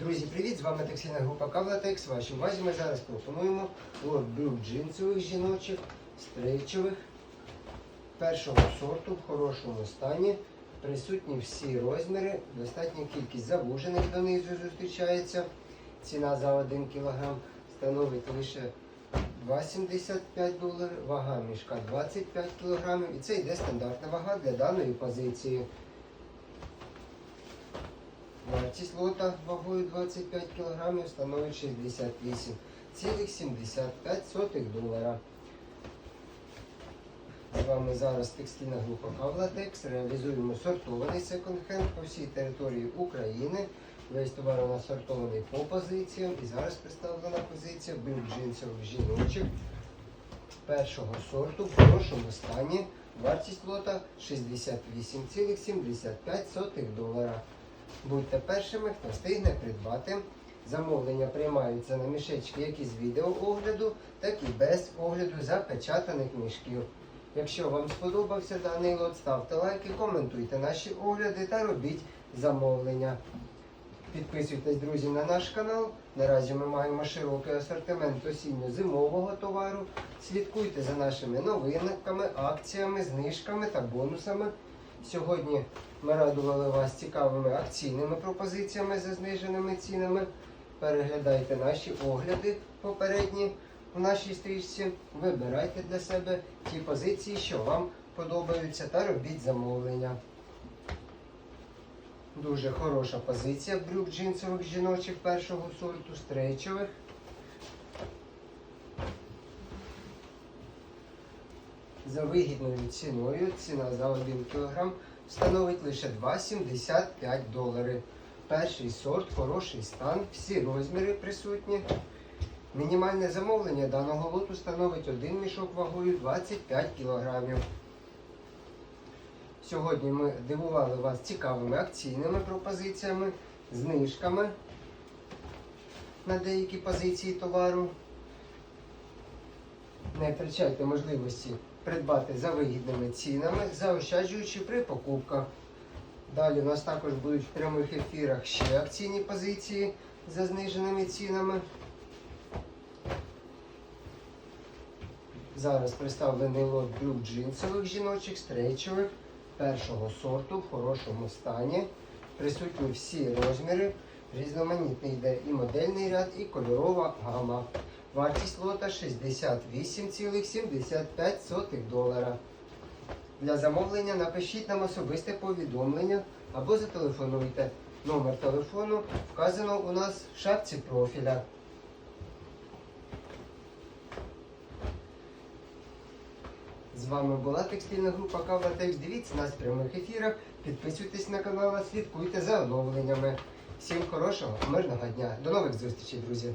Друзі, привіт! З вами текстильна група Кавлатекс. Вашій увазі ми зараз пропонуємо брюк джинсових жіночих, стрейчових, першого сорту в хорошому стані. Присутні всі розміри, достатня кількість завужених донизу зустрічається. Ціна за 1 кг становить лише 2,75 доларів, вага мішка 25 кг. І це йде стандартна вага для даної позиції. Вартість лота вагою 25 кг становить 68,75 долара. З вами зараз текстильна група Кавлатекс. Реалізуємо сортований секонд-хенд по всій території України. Весь товар у нас сортований по позиціям. І зараз представлена позиція брюк джинсових жіночих першого сорту в хорошому стані. Вартість лота 68,75 долара. Будьте першими, хто встигне придбати. Замовлення приймаються на мішечки як із відеоогляду, так і без огляду запечатаних мішків. Якщо вам сподобався даний лот, ставте лайки, коментуйте наші огляди та робіть замовлення. Підписуйтесь, друзі, на наш канал. Наразі ми маємо широкий асортимент осінньо-зимового товару. Слідкуйте за нашими новинками, акціями, знижками та бонусами. Сьогодні ми радували вас цікавими акційними пропозиціями за зниженими цінами. Переглядайте наші огляди попередні в нашій стрічці. Вибирайте для себе ті позиції, що вам подобаються, та робіть замовлення. Дуже хороша позиція брюк джинсових жіночих першого сорту, стрейчових. За вигідною ціною ціна за 1 кг становить лише 2,75 долари. Перший сорт, хороший стан, всі розміри присутні. Мінімальне замовлення даного лоту становить один мішок вагою 25 кг. Сьогодні ми дивували вас цікавими акційними пропозиціями, знижками на деякі позиції товару. Не втрачайте можливості придбати за вигідними цінами, заощаджуючи при покупках. Далі у нас також будуть в прямих ефірах ще акційні позиції за зниженими цінами. Зараз представлений лот брюк джинсових жіночих, стрейчових першого сорту в хорошому стані. Присутні всі розміри, різноманітний йде і модельний ряд, і кольорова гама. Вартість лота 68,75 долара. Для замовлення напишіть нам особисте повідомлення або зателефонуйте. Номер телефону вказано у нас в шапці профіля. З вами була текстильна група Кавлатекс. Дивіться нас в прямих ефірах, підписуйтесь на канал, слідкуйте за оновленнями. Всім хорошого, мирного дня. До нових зустрічей, друзі!